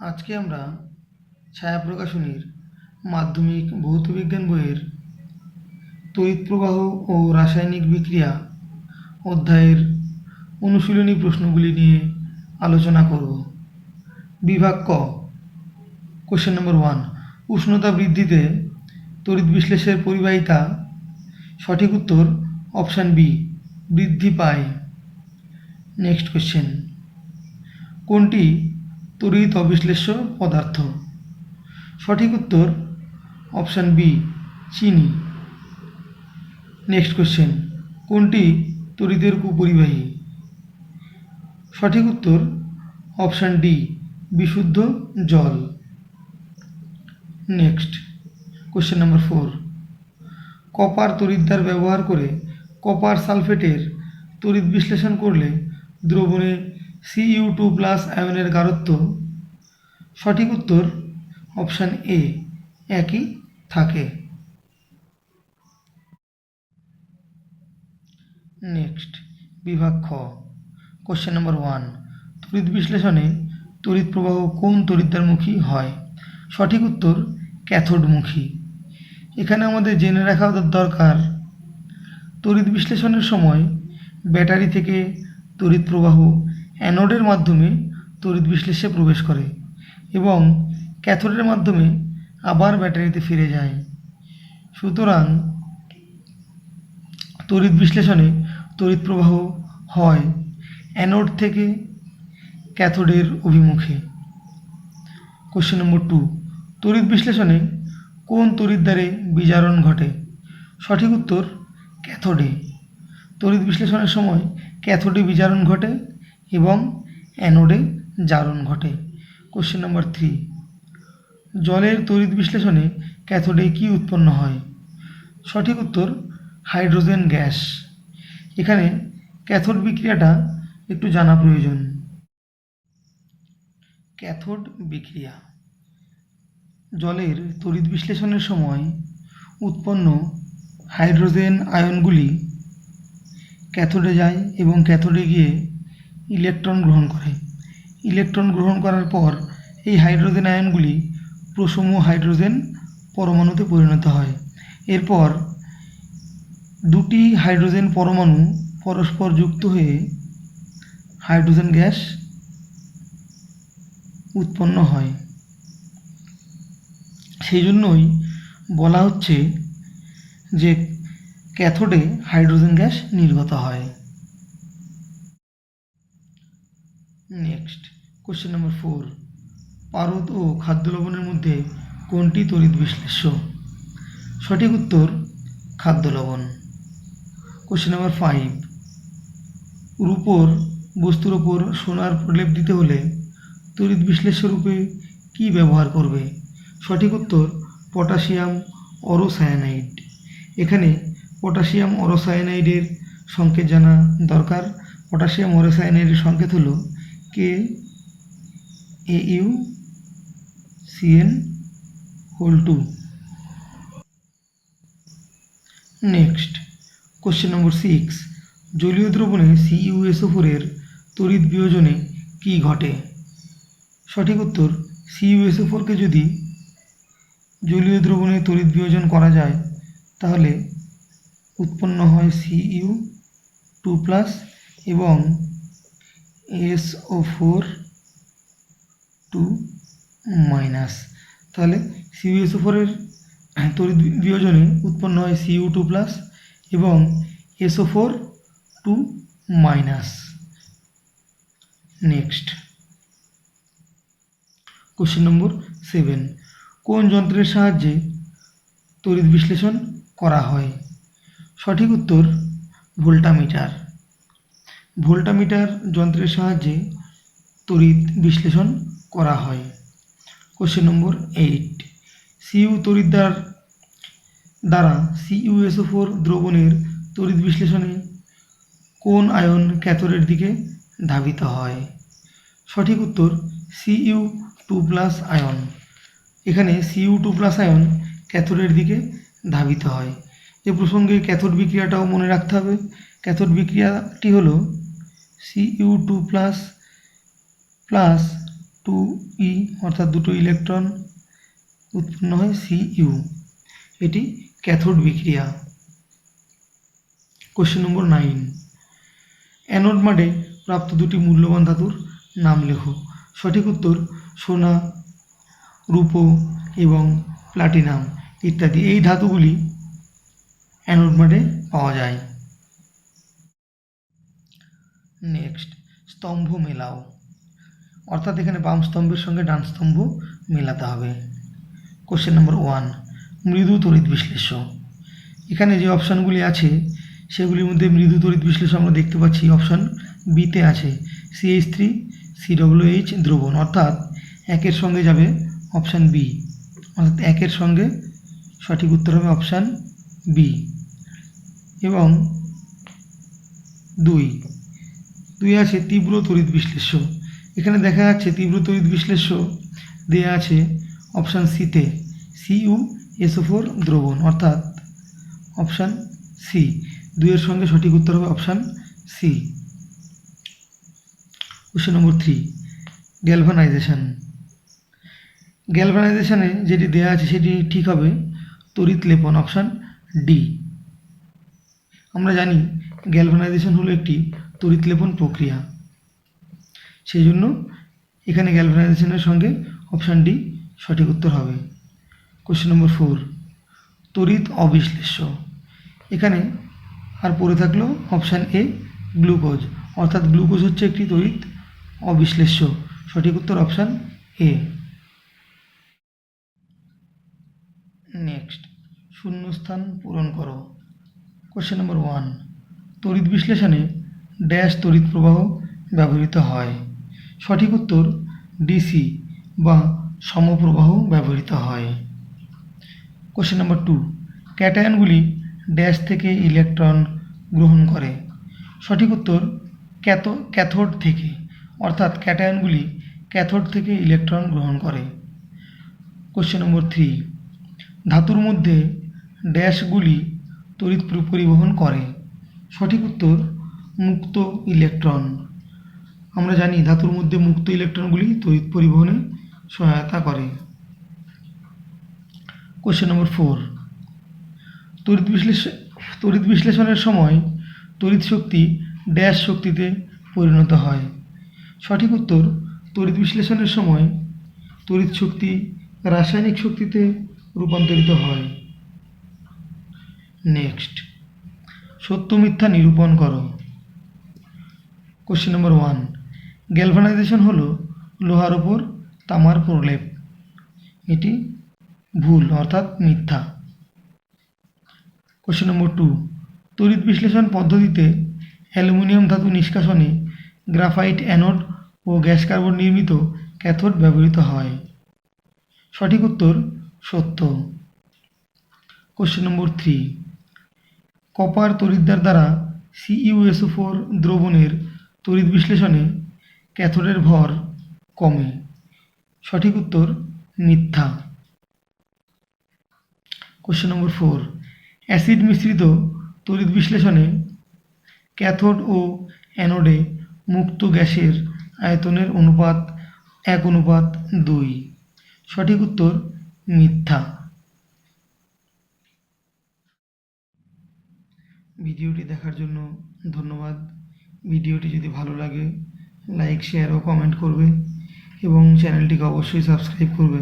আজকে আমরা ছায়া প্রকাশনীর মাধ্যমিক ভৌতবিজ্ঞান বইয়ের তড়িৎ প্রবাহ ও রাসায়নিক বিক্রিয়া অধ্যায়ের অনুশীলনী প্রশ্নগুলি নিয়ে আলোচনা করব। বিভাগ ক কোশ্চেন নম্বর ওয়ান উষ্ণতা বৃদ্ধিতে তড়িৎ বিশ্লেষের পরিবাহিতা, সঠিক উত্তর অপশান বি বৃদ্ধি পায়। নেক্সট কোশ্চেন কোনটি তড়িৎ অবিশ্লেষ্য পদার্থ। সঠিক উত্তর অপশান বি, চিনি। নেক্সট কোশ্চেন কোনটি তড়িতের কুপরিবাহী সঠিক উত্তর অপশান ডি, বিশুদ্ধ জল। Next question number four copper তড়িৎদ্বার ব্যবহার করে কপার সালফেটের তড়িৎ বিশ্লেষণ করলে দ্রবণে সিইউ টু প্লাস আয়নের গারত্ব। সঠিক উত্তর অপশান এ, একই থাকে। নেক্সট, বিভাগ খ। কোশ্চেন নাম্বার ওয়ান তড়িৎ বিশ্লেষণে তড়িৎ প্রবাহ কোন তড়িৎদ্বারমুখী হয়? সঠিক উত্তর, ক্যাথোডমুখী। এখানে আমাদের জেনে রাখা দরকার, তড়িৎ বিশ্লেষণের সময় ব্যাটারি থেকে তড়িৎ প্রবাহ অ্যানোডের মাধ্যমে তড়িৎ বিশ্লেষে প্রবেশ করে এবং ক্যাথোডের মাধ্যমে আবার ব্যাটারিতে ফিরে যায়। সুতরাং তড়িৎ বিশ্লেষণে তড়িৎ প্রবাহ হয় অ্যানোড থেকে ক্যাথোডের অভিমুখে। কোশ্চেন নম্বর টু তড়িৎ বিশ্লেষণে কোন তড়িৎদ্বারে বিজারণ ঘটে? সঠিক উত্তর, ক্যাথোডে। তড়িৎ বিশ্লেষণের সময় ক্যাথোডে বিজারণ ঘটে এবং অ্যানোডে জারণ ঘটে। কোশ্চেন নম্বর থ্রি জলের তড়িৎ বিশ্লেষণে ক্যাথোডে কী উৎপন্ন হয়? সঠিক উত্তর হাইড্রোজেন গ্যাস এখানে ক্যাথোড বিক্রিয়াটা একটু জানা প্রয়োজন। ক্যাথোড বিক্রিয়া। জলের তড়িৎ বিশ্লেষণের সময় উৎপন্ন হাইড্রোজেন আয়নগুলি ক্যাথোডে যায় এবং ক্যাথোডে গিয়ে ইলেকট্রন গ্রহণ করে। ইলেকট্রন গ্রহণ করার পর এই হাইড্রোজেন আয়নগুলি প্রসম হাইড্রোজেন পরমাণুতে পরিণত হয়। এরপর দুটি হাইড্রোজেন পরমাণু পরস্পর যুক্ত হয়ে হাইড্রোজেন গ্যাস উৎপন্ন হয়। সেই জন্যই বলা হচ্ছে যে ক্যাথোডে হাইড্রোজেন গ্যাস নির্গত হয়। নেক্সট কোশ্চেন নম্বর ফোর পারদ ও খাদ্য লবণের মধ্যে কোনটি তড়িৎ বিশ্লেষ্য? সঠিক উত্তর, খাদ্য লবণ। কোশ্চেন নাম্বার ফাইভ রূপোর, বস্তুর ওপর সোনার প্রলেপ দিতে হলে তড়িৎ বিশ্লেষ্য রূপে কী ব্যবহার করবে? সঠিক উত্তর, পটাশিয়াম অরোসায়ানাইড। এখানে পটাশিয়াম অরোসায়ানাইডের সংকেত জানা দরকার। পটাশিয়াম অরোসায়ানাইডের সংকেত হলো K A U CN whole two next question number six জলীয় দ্রবণে সিইউএসও ফোরের তড়িৎ বিয়োজনে কী ঘটে? সঠিক উত্তর সিইউএসও ফোরকে যদি জলীয় দ্রবণে তড়িৎ বিয়োজন করা যায়, তাহলে উৎপন্ন হয় সিইউ টু প্লাস এবং S O four two minus. তাহলে সিইউএসও ফোরের তড়িৎ বিয়োজনে উৎপন্ন হয় সিইউ টু প্লাস এবং S O four two minus. Next. Question number seven. কোন যন্ত্রের সাহায্যে তড়িৎ বিশ্লেষণ করা হয়? সঠিক উত্তর ভোল্টামিটার। ভোল্টামিটার যন্ত্রের সাহায্যে তড়িৎ বিশ্লেষণ করা হয়। কোশ্চেন নম্বর এইট সিইউ তড়িৎদ্বার দ্বারা সিইউএসও ফোর দ্রবণের তড়িৎ বিশ্লেষণে কোন আয়ন ক্যাথোডের দিকে ধাবিত হয়? সঠিক উত্তর সিইউ টু প্লাস আয়ন। এখানে সিইউ টু প্লাস আয়ন ক্যাথোডের দিকে ধাবিত হয়। এ প্রসঙ্গে ক্যাথোড বিক্রিয়াটাও মনে রাখতে হবে। ক্যাথোড বিক্রিয়াটি হলো CU two plus plus two E অর্থাৎ দুটো ইলেকট্রন উৎপন্ন হয় সি ইউ এটি ক্যাথোড বিক্রিয়া। কোশ্চেন নম্বর নাইন অ্যানোড মাডে প্রাপ্ত দুটি মূল্যবান ধাতুর নাম লেখো। সঠিক উত্তর সোনা, রূপো এবং প্লাটিনাম ইত্যাদি। এই ধাতুগুলি অ্যানোড মাডে পাওয়া যায়। নেক্সট স্তম্ভ মেলাও। অর্থাৎ এখানে বাম স্তম্ভের সঙ্গে ডান স্তম্ভ মেলাতে হবে। কোশ্চেন নম্বর ওয়ান মৃদু তড়িৎ বিশ্লেষ্য। এখানে যে অপশানগুলি আছে, সেগুলির মধ্যে মৃদু তড়িৎ বিশ্লেষণ আমরা দেখতে পাচ্ছি। অপশান বিতে আছে সিএইচ থ্রি সিডব্লিউএইচ দ্রবণ। অর্থাৎ একের সঙ্গে যাবে অপশান বি অর্থাৎ একের সঙ্গে সঠিক উত্তর হবে অপশান বি এবং দুই দুই আছে তীব্র তড়িৎ বিশ্লেষ্য। এখানে দেখা যাচ্ছে তীব্র তড়িৎ বিশ্লেষ্য দেয়া আছে অপশান সিতে সিইউ এসও ফোর দ্রবণ, অর্থাৎ অপশান সি দুইয়ের সঙ্গে সঠিক উত্তর হবে option C question number three galvanization গ্যালভানাইজেশনে যেটি দেওয়া আছে সেটি ঠিক হবে তড়িৎ লেপন, অপশান ডি আমরা জানি গ্যালভানাইজেশন হলো একটি তড়িৎ লেপন প্রক্রিয়া। সেই জন্য এখানে গ্যালভানাইজেশনের সঙ্গে অপশান ডি সঠিক উত্তর হবে। কোশ্চেন নম্বর ফোর তড়িৎ অবিশ্লেষ্য। এখানে আর পড়ে থাকল অপশান এ গ্লুকোজ অর্থাৎ গ্লুকোজ হচ্ছে একটি তড়িৎ অবিশ্লেষ্য। সঠিক উত্তর অপশান এ নেক্সট শূন্যস্থান পূরণ করো। কোশ্চেন নম্বর ওয়ান তড়িৎ বিশ্লেষণে ড্যাশ তড়িৎ প্রবাহ ব্যবহৃত হয়। সঠিক উত্তর ডিসি বা সমপ্রবাহ ব্যবহৃত হয়। কোশ্চেন নম্বর টু ক্যাটায়নগুলি ড্যাশ থেকে ইলেকট্রন গ্রহণ করে। সঠিক উত্তর, ক্যাথো, ক্যাথোড থেকে, অর্থাৎ ক্যাটায়নগুলি ক্যাথোড থেকে ইলেকট্রন গ্রহণ করে। কোশ্চেন নম্বর থ্রি ধাতুর মধ্যে ড্যাশগুলি তড়িৎ পরি- পরিবহন করে। সঠিক উত্তর মুক্ত ইলেকট্রন। আমরা জানি ধাতুর মধ্যে মুক্ত ইলেকট্রনগুলি তড়িৎ পরিবহনে সহায়তা করে। কোশ্চেন নম্বর ফোর তড়িৎ বিশ্লেষণ তড়িৎ বিশ্লেষণের সময় তড়িৎ শক্তি ড্যাশ শক্তিতে পরিণত হয়। সঠিক উত্তর, তড়িৎ বিশ্লেষণের সময় তড়িৎ শক্তি রাসায়নিক শক্তিতে রূপান্তরিত হয়। নেক্সট সত্য মিথ্যা নিরূপণ করো। Question number one. গ্যালভানাইজেশন হলো লোহার ওপর তামার প্রলেপ। এটি ভুল, অর্থাৎ মিথ্যা। Question number two. তড়িৎ বিশ্লেষণ পদ্ধতিতে অ্যালুমিনিয়াম ধাতু নিষ্কাশনে গ্রাফাইট, অ্যানোড ও গ্যাস কার্বন নির্মিত ক্যাথোড ব্যবহৃত হয়। সঠিক উত্তর সত্য। Question number three. কপার তড়িৎদ্বার দ্বারা সিইউএসও ফোর দ্রবণের তড়িৎ বিশ্লেষণে ক্যাথোডের ভর কমে। সঠিক উত্তর মিথ্যা। কোশ্চেন নম্বর ফোর অ্যাসিড মিশ্রিত তড়িৎ বিশ্লেষণে ক্যাথোড ও অ্যানোডে মুক্ত গ্যাসের আয়তনের অনুপাত এক অনুপাত দুই। সঠিক উত্তর মিথ্যা। ভিডিওটি দেখার জন্য ধন্যবাদ। ভিডিওটি যদি ভালো লাগে লাইক শেয়ার ও কমেন্ট করবে এবং চ্যানেলটিকে অবশ্যই সাবস্ক্রাইব করবে।